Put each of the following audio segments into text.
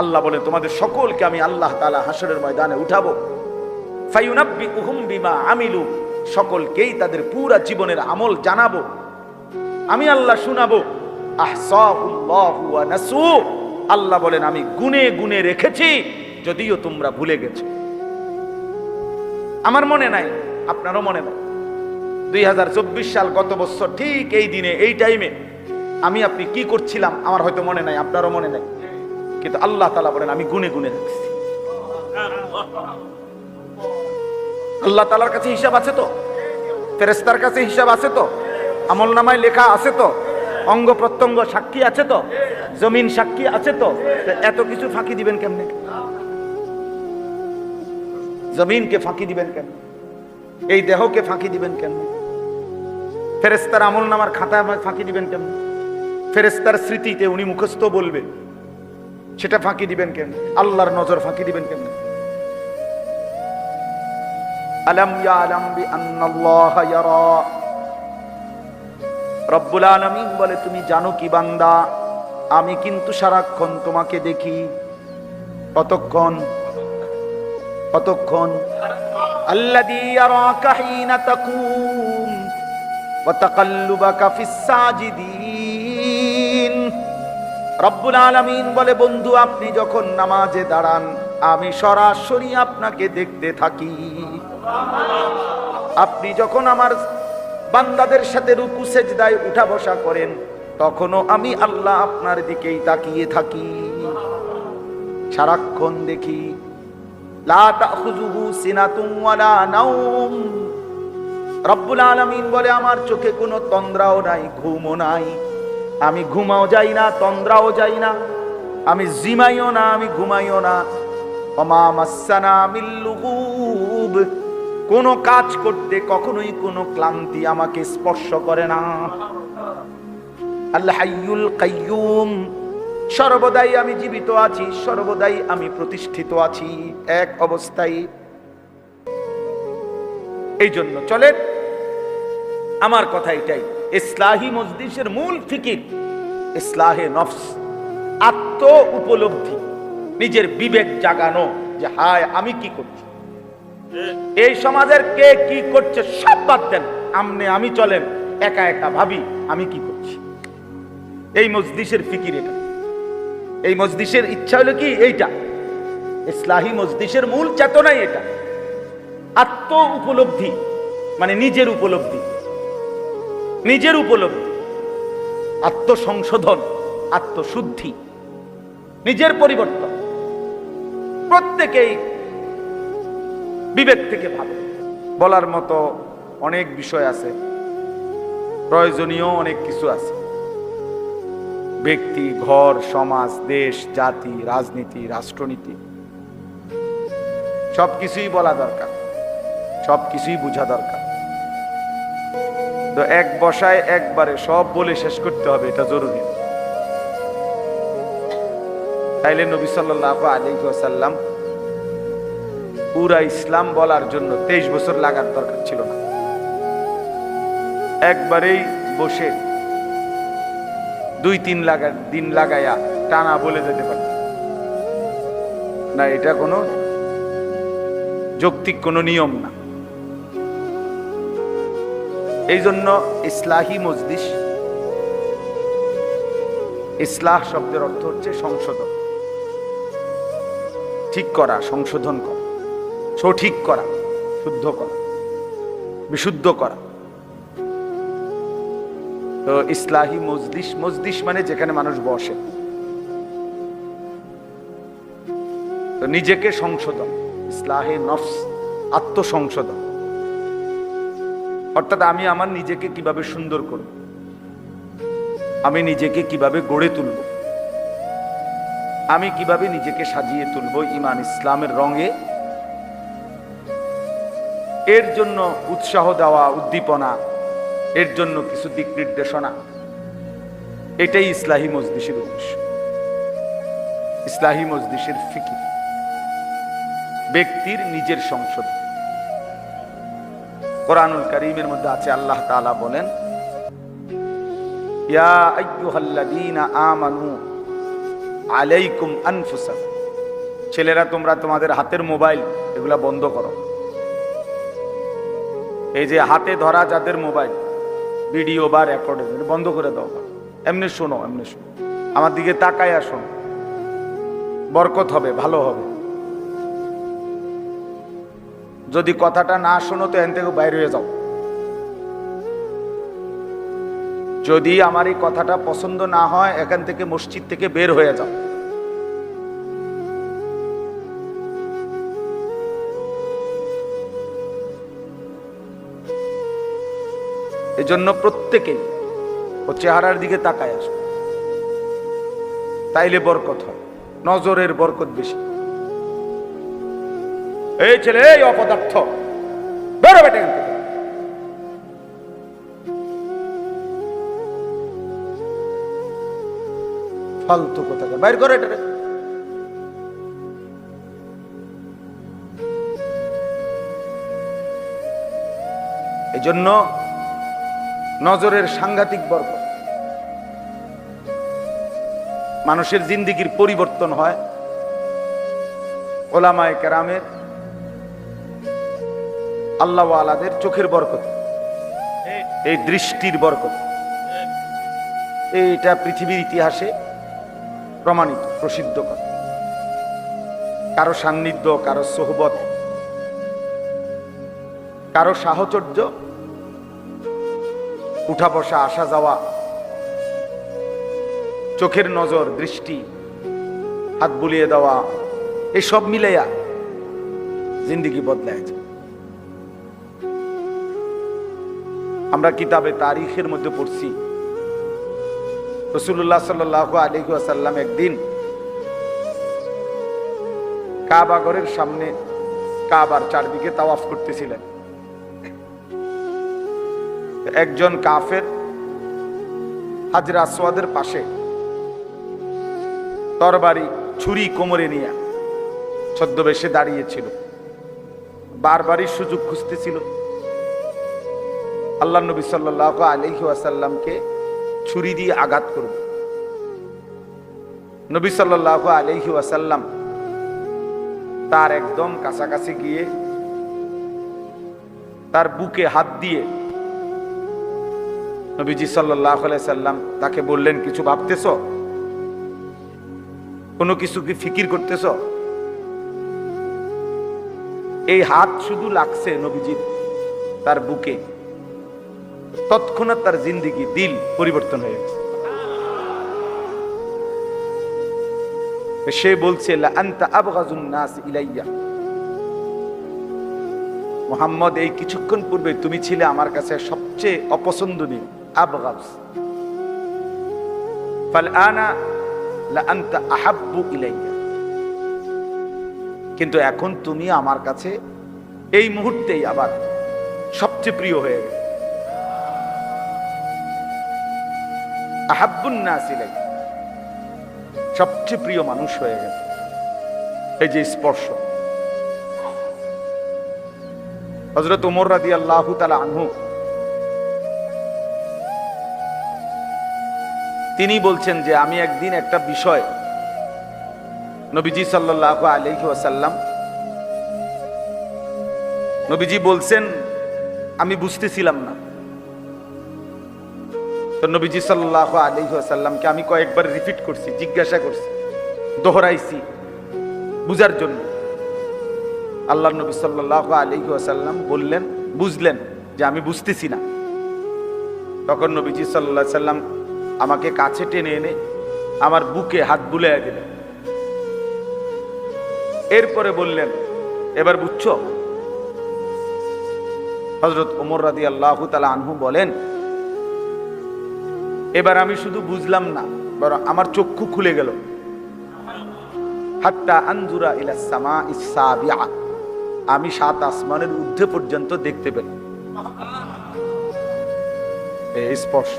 আল্লাহ বলে, তোমাদের সকলকে আমি আল্লাহ তাআলা হাসরের ময়দানে উঠাবো। ফায়ুনাব্বিউহুম বিমা আমিলু। সকলকেই তাদের পুরা জীবনের আমল জানাব। আমি আল্লাহ শুনাবো আল্লাহ বলেন, আমি গুনে গুনে রেখেছি, যদিও তোমরা ভুলে গেছো। আমার মনে নাই, আপনারও মনে নাই। দুই হাজার চব্বিশ সাল গত বছর ঠিক এই দিনে, এই টাইমে আমি আপনি কি করছিলাম আমার হয়তো মনে নাই, আপনারও মনে নাই। কিন্তু আল্লাহ তালা বলেন, আমি গুনে গুনে রাখছি। আল্লাহ তালার কাছে হিসাব আছে তো? ফেরেস্তার কাছে হিসাব আছে তো? আমল নামায় লেখা আছে তো? অঙ্গ প্রত্যঙ্গ সাক্ষী আছে তো? জমিন সাক্ষী আছে তো? এত কিছু ফাঁকি দিবেন কেমনে? জমিনকে ফাঁকি দিবেন কেন এই দেহকে ফাঁকি দিবেন কেন ফেরেস্তার আমল নামার খাতা ফাঁকি দিবেন কেন ফেরেস্তার স্মৃতিতে উনি মুখস্থ বলবেন সেটা ফাঁকি দিবেন কেন আল্লাহর নজর ফাঁকি দিবেন কেন রব্বুল বলে, তুমি জানো কি বান্দা? আমি কিন্তু সারাক্ষণ তোমাকে দেখি। কতক্ষণ? কতক্ষণ? আল্লাযী ইয়ারাকা হিনা তাকুম রব্বুল আলামিন বলে, বন্ধু, আপনি যখন নামাজে দাঁড়ান, আমি সরাসরি আপনাকে দেখতে থাকি। আপনি যখন আমার বান্দাদের সাথে রুকু সেজদায় উঠা বসা করেন, তখনও আমি আল্লাহ আপনার দিকেই তাকিয়ে থাকি। সারাক্ষণ দেখি রব্বুল আলামিন বলে, আমার চোখে কোনো তন্দ্রাও নাই, ঘুমও নাই। আমি ঘুমাও যাই না, তন্দ্রাও যাই না, আমি জিমাইও না, আমি ঘুমাইও না। কোনো কাজ করতে কখনোই কোনো ক্লান্তি আমাকে স্পর্শ করে না। আল্লাহ কাইয়ুম। সর্বদাই আমি জীবিত আছি, সর্বদাই আমি প্রতিষ্ঠিত আছি, এক অবস্থায়। এই জন্য চলেন, আমার কথা এটাই। ইসলাহি মজলিসের মূল ফিকির ইসলাহে নফস, আত্ম উপলব্ধি, নিজের বিবেক জাগানো যে, হায়, আমি কি করছি? এই সমাজের কে কি করছে সব বাদ দেন। আমনে আমি চলেন, একা একা ভাবি আমি কি করছি। এই মজলিসের ফিকির এটা। এই মজলিসের ইচ্ছা হলো কি? এইটা। ইসলাহি মজলিসের মূল চেতনাই এটা। আত্ম উপলব্ধি মানে নিজের উপলব্ধি। নিজের উপলব্ধি, আত্মসংশোধন, আত্মশুদ্ধি, নিজের পরিবর্তন, প্রত্যেকেই বিবেক থেকে ভাবে বলার মতো অনেক বিষয় আছে, প্রয়োজনীয় অনেক কিছু আছে। ব্যক্তি, ঘর, সমাজ, দেশ, জাতি, রাজনীতি, রাষ্ট্রনীতি, সবকিছুই বলা দরকার, সবকিছুই বোঝা দরকার। তো এক বসায় একবারে সব বলে শেষ করতে হবে, এটা জরুরি। তাইলে নবী সাল্লাহ আলিহাসাল্লাম পুরা ইসলাম বলার জন্য তেইশ বছর লাগার দরকার ছিল না। একবারেই বসে দুই তিন লাগা দিন লাগাইয়া টানা বলে যেতে পারে। না, এটা কোনো যৌক্তিক কোনো নিয়ম না। এই জন্য ইসলাহি মজলিস, ইসলাহ শব্দের অর্থ হচ্ছে সংশোধন। ঠিক করা, সংশোধন করা, সঠিক করা, শুদ্ধ করা, বিশুদ্ধ করা। তো ইসলাহি মজলিস মজলিস মানে যেখানে মানুষ বসে। নিজেকে সংশোধন, ইসলাহে নফস, আত্মসংশোধন। অর্থাৎ আমি আমার নিজেকে কীভাবে সুন্দর করব? আমি নিজেকে কীভাবে গড়ে তুলব? আমি কীভাবে নিজেকে সাজিয়ে তুলব ইমান ইসলামের রঙে? এর জন্য উৎসাহ দেওয়া, উদ্দীপনা, এর জন্য কিছু দিক নির্দেশনা। এটাই ইসলাহী মজলিসের উদ্দেশ্য। ইসলাহী মজলিসের ফিকির। ব্যক্তির নিজের সংশোধন। কোরআনুল করিমের মধ্যে আছে, আল্লাহ তাআলা বলেন, ইয়া আলাইকুম ছেলেরা, তোমরা তোমাদের হাতের মোবাইল, এগুলা বন্ধ করো। এই যে হাতে ধরা যাদের মোবাইল, ভিডিও বা রেকর্ডিং বন্ধ করে দাও। এমনি শোনো এমনি শোনো। আমার দিকে তাকায় আসুন বরকত হবে, ভালো হবে। যদি কথাটা না শোনো তো এন থেকে বাইরে হয়ে যাও। যদি আমার এই কথাটা পছন্দ না হয়, এখান থেকে মসজিদ থেকে বের হয়ে যাও। এজন্য প্রত্যেকেই ও চেহারার দিকে তাকায় আসবে তাইলে বরকত হয়, নজরের বরকত বেশি। এই ছেলে, এই অপদার্থ। বেরো বেটে ফালতু কোথাকার বাইর করে এটা এই জন্য নজরের সাংঘাতিক বর্গ। মানুষের জিন্দিগির পরিবর্তন হয়। ওলামায় কেরামের আল্লাহ আলাদের চোখের বরকত। এই দৃষ্টির বরকত। এইটা পৃথিবীর ইতিহাসে প্রমাণিত, প্রসিদ্ধ কথা। কারও সান্নিধ্য, কারও সোহবত, কারও সাহচর্য উঠা বসা আসা যাওয়া, চোখের নজর, দৃষ্টি, হাত বুলিয়ে দেওয়া, এসব মিলাইয়া জিন্দিগি বদলাইছে আমরা কিতাবে তারিখের মধ্যে পড়ছি। রসুল্লাহ সাল্লাহ আলী আসাল্লাম একদিন কাবাগরের সামনে কাবার চারদিকে তাওয়াফ করতেছিলেন। একজন কাফের হাজরা আসওয়াদের পাশে তরবারি, ছুরি কোমরে নিয়ে ছদ্মবেশে দাঁড়িয়েছিল। বারবারই সুযোগ খুঁজতেছিল। আল্লাহ নবী সাল্লাহ আলহি আসাল্লামকে ছুরি দিয়ে আঘাত করবে। নবী সাল্লাহ আলহি আসাল্লাম তার একদম কাছাকাছি গিয়ে তার বুকে হাত দিয়ে নবীজি সাল্লাহ সাল্লাম তাকে বললেন, কিছু ভাবতেছ? কোনো কিছু কি ফিকির করতেছ? এই হাত শুধু লাগছে নবীজির তার বুকে। তৎক্ষণাৎ তার জিন্দিগি, দিল পরিবর্তন হয়ে গেছে। সে বলছে মোহাম্মদ, এই কিছুক্ষণ পূর্বে তুমি ছিলে আমার কাছে সবচেয়ে অপছন্দনীয় কিন্তু এখন তুমি আমার কাছে এই মুহূর্তেই আবার সবচেয়ে প্রিয় হয়ে গেছে সবচেয়ে প্রিয় মানুষ হয়ে গেছে। এই যে স্পর্শ। হজরত উমর রাদি আল্লাহ তালা আনহু, তিনি বলছেন যে, আমি একদিন একটা বিষয় নবীজি সাল্লাহ আলহি ওয়াসাল্লাম, নবীজি বলছেন, আমি বুঝতেছিলাম না। তো নবীজি সাল্লাহ আলহি ওয়াসাল্লামকে আমি কয়েকবার রিপিট করছি, জিজ্ঞাসা করছি, দোহরাইছি বুঝার জন্য। আল্লাহ নবী সাল্লাহ আলহি আসাল্লাম বললেন, বুঝলেন যে আমি বুঝতেছি না। তখন নবীজি সাল্লাহ সাল্লাম আমাকে কাছে টেনে এনে আমার বুকে হাত বুলাই দিলেন। এরপরে বললেন, এবার বুঝছ? হজরত ওমর রাদি আল্লাহ তালা আনহু বলেন এবার আমি শুধু বুঝলাম না, বরং আমার চক্ষু খুলে গেল। আমি সাত আসমানের ঊর্ধ্বে পর্যন্ত দেখতে পেলাম। স্পর্শ।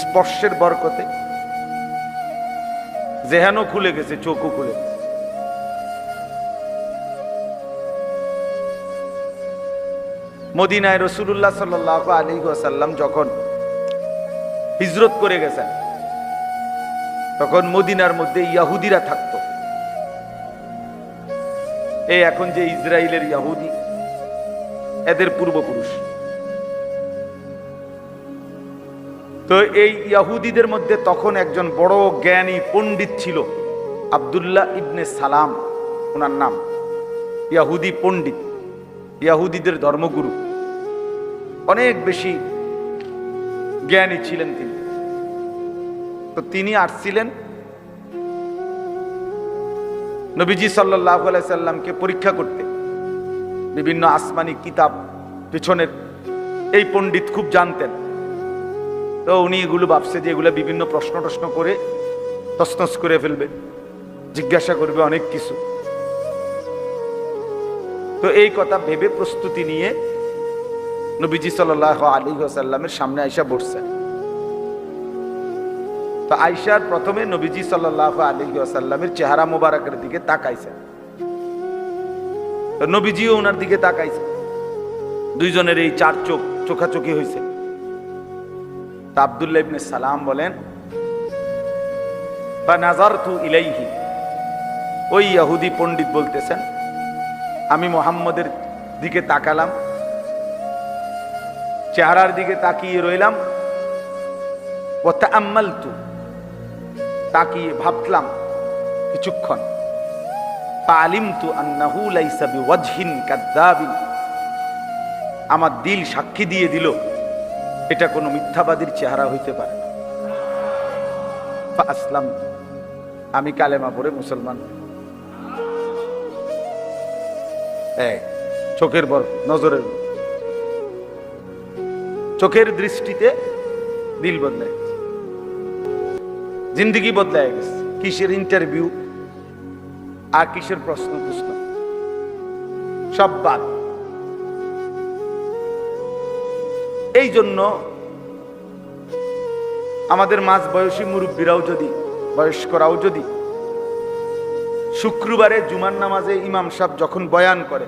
স্পর্শের বরকতে জেহানও খুলে গেছে, চোখও খুলে মদিনায় রসুল্লাহ সাল্লাহ আলী আসাল্লাম যখন হিজরত করে গেছেন। তখন মদিনার মধ্যে ইয়াহুদিরা থাকতো। এই এখন যে ইসরায়েলের ইয়াহুদি, এদের পূর্বপুরুষ। তো এই ইয়াহুদিদের মধ্যে তখন একজন বড় জ্ঞানী পণ্ডিত ছিল, আব্দুল্লাহ ইবনে সালাম, ওনার নাম। ইয়াহুদি পণ্ডিত। ইয়াহুদিদের ধর্মগুরু। অনেক বেশি জ্ঞানী ছিলেন তিনি। তো তিনি আসছিলেন নবীজি সাল্লাহ সাল্লামকে পরীক্ষা করতে। বিভিন্ন আসমানি কিতাব পেছনের এই পণ্ডিত খুব জানতেন। তো উনি এগুলো ভাবছে যে এগুলো বিভিন্ন প্রশ্ন টশ্ন করে তসনস করে ফেলবে, জিজ্ঞাসা করবে অনেক কিছু। তো এই কথা ভেবে প্রস্তুতি নিয়ে নবীজি সাল্লাহ আলী সাল্লামের সামনে আইসা বসছেন তো আইসার প্রথমে নবীজি সাল্লাহ আলী সাল্লামের চেহারা মোবারকের দিকে তাকাইছে। তো নবীজিও ওনার দিকে তাকাইছে। দুইজনের এই চার চোখ চোখাচোখি হয়েছে তা আবদুল্লাহ ইবনে সালাম বলেন বা নাজারতু ইলাইহি। ওই ইয়াহুদি পণ্ডিত বলতেছেন, আমি মোহাম্মদের দিকে তাকালাম। চেহারার দিকে তাকিয়ে রইলাম। ও তাম্মালতু তাকিয়ে ভাবলাম কিছুক্ষণ। পালিমতু আন্নাহু লাইসা কাদ্দাবিন। আমার দিল সাক্ষী দিয়ে দিল, এটা কোনো মিথ্যাবাদীর চেহারা হইতে পারে আসলাম, আমি কালেমা পড়ে মুসলমান। চোখের বর নজরের। চোখের দৃষ্টিতে দিল বদলায় গেছে। জিন্দগি বদলায় গেছে। কিসের ইন্টারভিউ আর কিসের প্রশ্ন প্রশ্ন সব বাদ। এই জন্য আমাদের মাঝ বয়সী মুরব্বীরাও যদি, বয়স্করাও যদি, শুক্রবারে জুমার নামাজে ইমাম সাহেব যখন বয়ান করে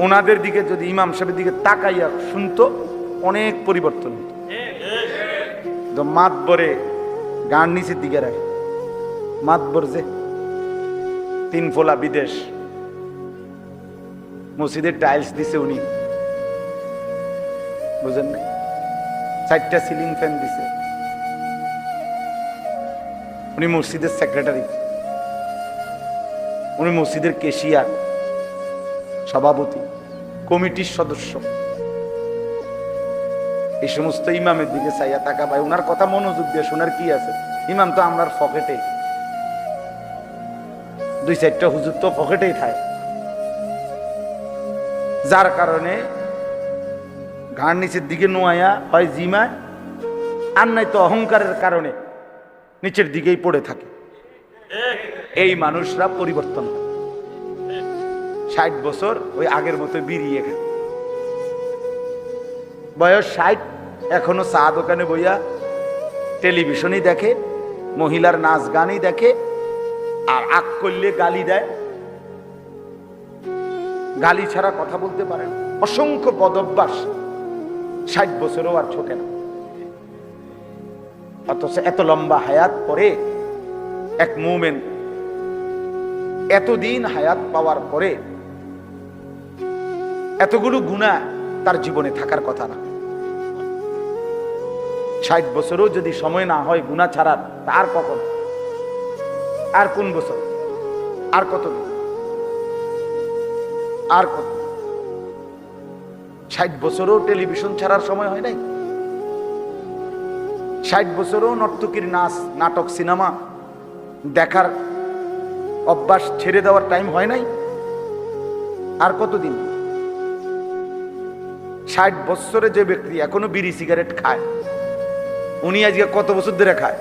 ওনাদের দিকে যদি ইমাম সাহেবের দিকে তাকাইয়া শুনতো, অনেক পরিবর্তন হতো। মাতবরে গান নিচের দিকে রাখে। মাতবর যে তিন ফোলা বিদেশ। মসজিদের টাইলস দিছে উনি। বুঝেন না চারটা সিলিং ফ্যান দিছে। উনি মসজিদের সেক্রেটারি। উনি মসজিদের কেশিয়ার, সভাপতি। কমিটির সদস্য। এই সমস্ত ইমামের দিকে চাইয়া তাকা ভাই ওনার কথা মনোযোগ দিয়ে শোনার কি আছে? ইমাম তো আমরার পকেটে দুই চারটা হুজুর তো পকেটেই থাকে। যার কারণে ঘাড় নিচের দিকে নোয়াইয়া হয় জিমায়, আর নাই তো অহংকারের কারণে নিচের দিকেই পড়ে থাকে। এই মানুষরা পরিবর্তন হয়। ষাট বছর ওই আগের মতো বিড়িয়ে খায়। বয়স ষাট, এখনও চা দোকানে বইয়া টেলিভিশনই দেখে, মহিলার নাচ গানই দেখে, আর আগ করলে গালি দেয়। গালি ছাড়া কথা বলতে পারে না। অসংখ্য পদভ্যাস। ষাট বছরও আর ছোটে না। অথচ এত লম্বা হায়াত পরে এক মুমেন, এতদিন হায়াত পাওয়ার পরে এতগুলো গুণা তার জীবনে থাকার কথা না। ষাট বছরও যদি সময় না হয় গুণা ছাড়ার, তার কখন? আর কোন বছর? আর কত? আর কত? ষাট বছরও টেলিভিশন ছাড়ার সময় হয় নাই? ষাট বছরও নর্তকীর নাচ, নাটক, সিনেমা দেখার অভ্যাস ছেড়ে দেওয়ার টাইম হয় নাই? আর কতদিন ষাট বছরে যে ব্যক্তি এখনও বিড়ি সিগারেট খায়, উনি আজকে কত বছর ধরে খায়?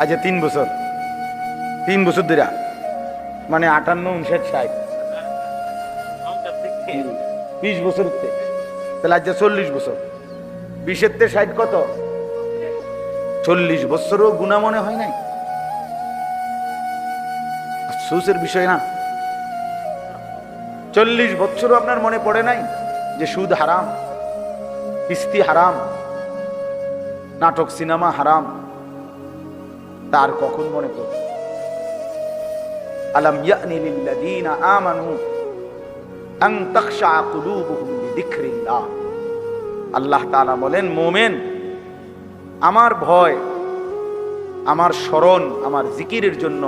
আজকে তিন বছর। তিন বছর ধরে। মানে আটান্ন, উনষাট, ষাট। বিশ বছর তাহলে আজকে চল্লিশ বছর। বিশের তে ষাট কত? চল্লিশ বছরও গুণা মনে হয় নাই? আফসোসের বিষয় না। চল্লিশ বছরও আপনার মনে পড়ে নাই? যে সুদ হারাম, কিস্তি হারাম, নাটক, সিনেমা হারাম, তার কখন মনে করবে আলম ইয়ানি লিল্লাযীনা আমানু আন তাখশা কুলুবুহুম লিযিকরিল্লাহ। আল্লাহ তাআলা বলেন, মোমেন, আমার ভয়, আমার স্মরণ, আমার জিকিরের জন্য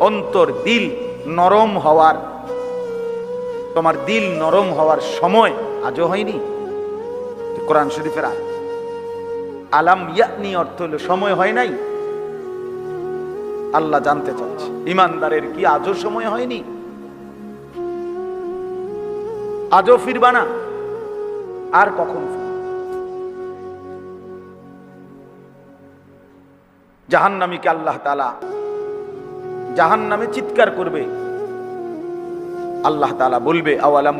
অন্তর, দিল নরম হওয়ার তোমার দিল নরম হওয়ার সময় আজও হয়নি? কোরআন শরীফের আয়াত। আলাম ইয়ানি অর্থ হলো সময় হয় নাই। আল্লাহ জানতে চাচ্ছে, ইমানদারের কি আজও সময় হয়নি? আজও ফিরবা না? আর কখন? জাহান্নামীকে আল্লাহ তালা জাহান্নামে চিৎকার করবে। আল্লাহ তালা বলবে, আওয়ালাম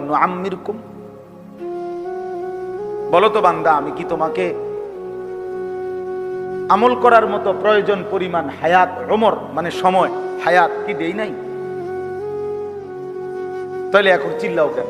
বলো তো বান্দা, আমি কি তোমাকে আমল করার মতো প্রয়োজন, পরিমাণ, হায়াত রোমর মানে সময়, হায়াত কি দেই নাই? তাহলে এখন চিল্লাও কেন?